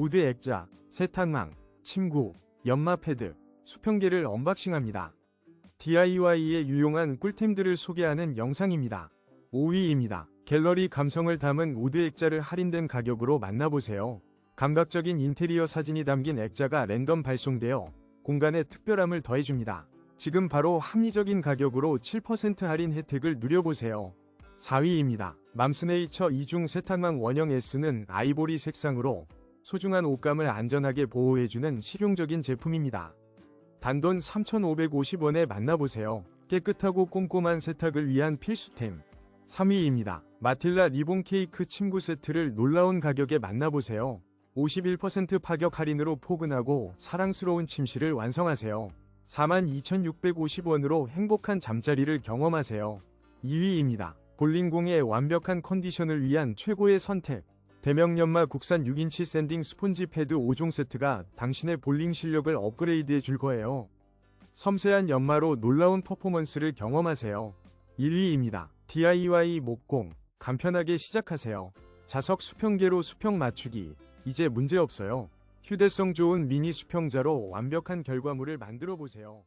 우드 액자, 세탁망, 침구, 연마 패드, 수평계를 언박싱합니다. DIY에 유용한 꿀템들을 소개하는 영상입니다. 5위입니다. 갤러리 감성을 담은 우드 액자를 할인된 가격으로 만나보세요. 감각적인 인테리어 사진이 담긴 액자가 랜덤 발송되어 공간에 특별함을 더해줍니다. 지금 바로 합리적인 가격으로 7% 할인 혜택을 누려보세요. 4위입니다. 맘스네이처 이중 세탁망 원형 S는 아이보리 색상으로 소중한 옷감을 안전하게 보호해주는 실용적인 제품입니다. 단돈 3,550원에 만나보세요. 깨끗하고 꼼꼼한 세탁을 위한 필수템. 3위입니다. 마틸라 리본 케이크 침구 세트를 놀라운 가격에 만나보세요. 51% 파격 할인으로 포근하고 사랑스러운 침실을 완성하세요. 42,650원으로 행복한 잠자리를 경험하세요. 2위입니다. 볼링공의 완벽한 컨디션을 위한 최고의 선택. 대명 연마 국산 6인치 샌딩 스폰지 패드 5종 세트가 당신의 볼링 실력을 업그레이드해 줄 거예요. 섬세한 연마로 놀라운 퍼포먼스를 경험하세요. 1위입니다. DIY 목공. 간편하게 시작하세요. 자석 수평계로 수평 맞추기. 이제 문제 없어요. 휴대성 좋은 미니 수평자로 완벽한 결과물을 만들어 보세요.